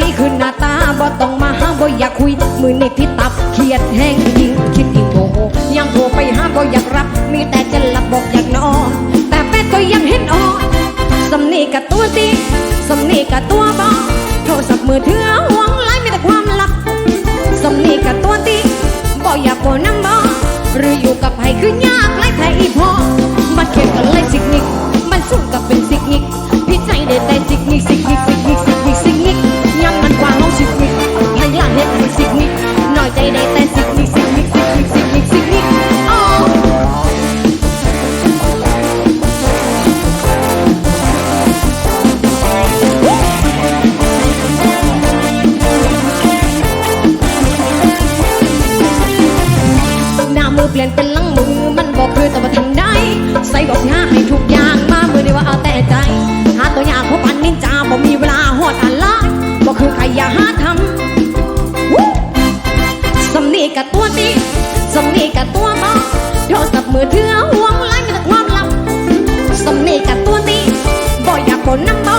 ดีขึ้นหน้าตาบ่ต้องมาหาบ่อยากคุย มือนี่พี่ตับเครียดแห้งยิ่งคิดยิ่งโมโหยังโบอกอยากนอนแต่แม่ก็ยังเห็นออนสำนีกับตัวตีสำนีกับตัวบอโทรศัพท์มือถือห่วงไลน์มีแต่ความลับสำนีกับตัวตีบ่อยากบ่น้ำบ่หรืออยู่กับใครคือยากไล่แท้อีพอมันเขียนกันเลยสิกนิกมันสุ่มกับเป็นสิกนิกพี่ใจได้แต่สิกนิกสิกนิกสิกนิกสิกนิก อเปลี่ยนเป็นหลังมือ มันบอกคือแต่ว่าทันได้ ใส่บอกสิหาให้ทุกอย่างมามือเดียวว่าเอาแต่ใจ หาตัวอย่างพบอันนินจาบ่มีเวลาหอดอันละบอกคือใครอย่าหาทำสำนีกับตัวตีสำนีกับตัวมอโทรศัพท์มือถือห่วงไลน์มีแต่ความลับสำนีกับตัวตีบ่อยากบ่น้ำ